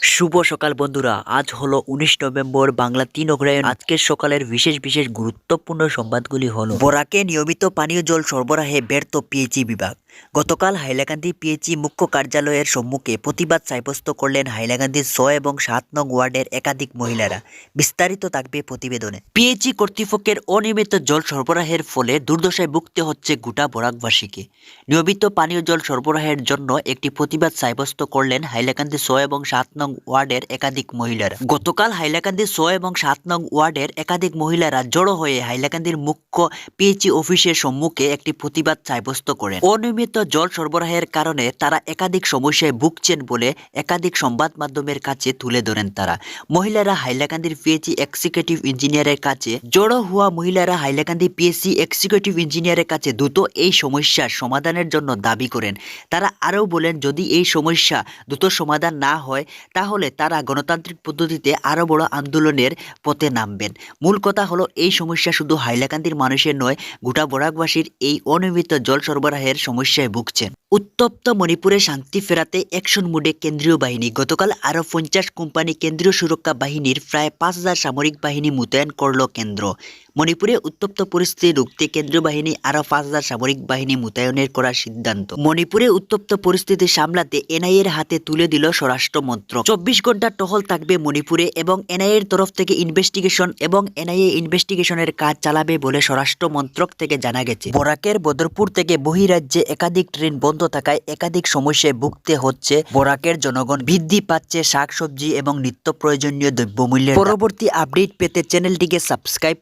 শুভ সকাল বন্ধুরা। আজ হলো উনিশ নভেম্বর, বাংলা তিন অগ্রায়ণ আজকের সকালের বিশেষ বিশেষ গুরুত্বপূর্ণ সংবাদগুলি হল, বরাকে নিয়মিত পানীয় জল সরবরাহে ব্যর্থ পিএইচি বিভাগ। গতকাল হাইলাকান্দি পিএইচি মুখ্য কার্যালয়ের সম্মুখে প্রতিবাদ সাব্যস্ত করলেন হাইলাকান্দির ছয় এবং সাত নং ওয়ার্ডের একাধিক মহিলারা। বিস্তারিত থাকবে প্রতিবেদনে। পিএইচি কর্তৃপক্ষের অনিয়মিত জল সরবরাহের ফলে দুর্দশায় ভুগতে হচ্ছে গোটা বরাকবাসীকে। নিয়মিত পানীয় জল সরবরাহের জন্য একটি প্রতিবাদ সাব্যস্ত করলেন হাইলাকান্দি ছয় এবং সাত নং ওয়ার্ডের একাধিক মহিলারা। গতকাল হাইলাকান্দি ছয় এবং সাত নং ওয়ার্ডের একাধিক মহিলারা জড়ো হয়ে হাইলাকান্দির মুখ্য পিএইচি অফিসের সম্মুখে একটি প্রতিবাদ সাব্যস্ত করেন। অনিয়মিত জল সরবরাহের কারণে তারা একাধিক সমস্যায় ভুগছেন বলে একাধিক সংবাদ মাধ্যমের কাছে তুলে ধরেন তারা। মহিলারা হাইলাকান্দির পিএইচি এক্সিকিউটিভ ইঞ্জিনিয়ারের কাছে জড়ো হওয়া মহিলারা হাইলাকান্দি পিএসসি এক্সিকিউটিভ ইঞ্জিনিয়ারের কাছে দ্রুত এই সমস্যার সমাধানের জন্য দাবি করেন। তারা আরও বলেন, যদি এই সমস্যা দ্রুত সমাধান না হয় তাহলে তারা গণতান্ত্রিক পদ্ধতিতে আরও বড় আন্দোলনের পথে নামবেন। মূল কথা হলো, এই সমস্যা শুধু হাইলাকান্দির মানুষের নয়, গোটা বরাকবাসীর এই অনিয়মিত জল সরবরাহের সমস্যায় ভুগছেন। উত্তপ্ত মণিপুরে শান্তি ফেরাতে অ্যাকশন মুডে কেন্দ্রীয় বাহিনী। গতকাল আরও পঞ্চাশ কোম্পানি কেন্দ্রীয় সুরক্ষা বাহিনীর প্রায় পাঁচ হাজার সামরিক বাহিনী মোতায়েন করল কেন্দ্র। মণিপুরে উত্তপ্ত পরিস্থিতি রুখতে কেন্দ্রীয় বাহিনী আরও পাঁচ হাজার সামরিক বাহিনী মোতায়েনের করার সিদ্ধান্ত। মণিপুরে উত্তপ্ত পরিস্থিতি সামলাতে এনআইএর হাতে তুলে দিল স্বরাষ্ট্র মন্ত্রক চব্বিশ ঘণ্টা টহল থাকবে মণিপুরে এবং এনআইএর তরফ থেকে ইনভেস্টিগেশন এবং এনআইএ ইনভেস্টিগেশনের কাজ চালাবে বলে স্বরাষ্ট্র মন্ত্রক থেকে জানা গেছে বরাকের বদরপুর থেকে বহিরাজ্যে একাধিক ট্রেন বন্ধ থাকায় একাধিক সমস্যায় ভুগতে হচ্ছে বরাকের জনগণ বৃদ্ধি পাচ্ছে শাকসবজি এবং নিত্য প্রয়োজনীয় দ্রব্যমূল্যের। পরবর্তী আপডেট পেতে চ্যানেলটিকে সাবস্ক্রাইব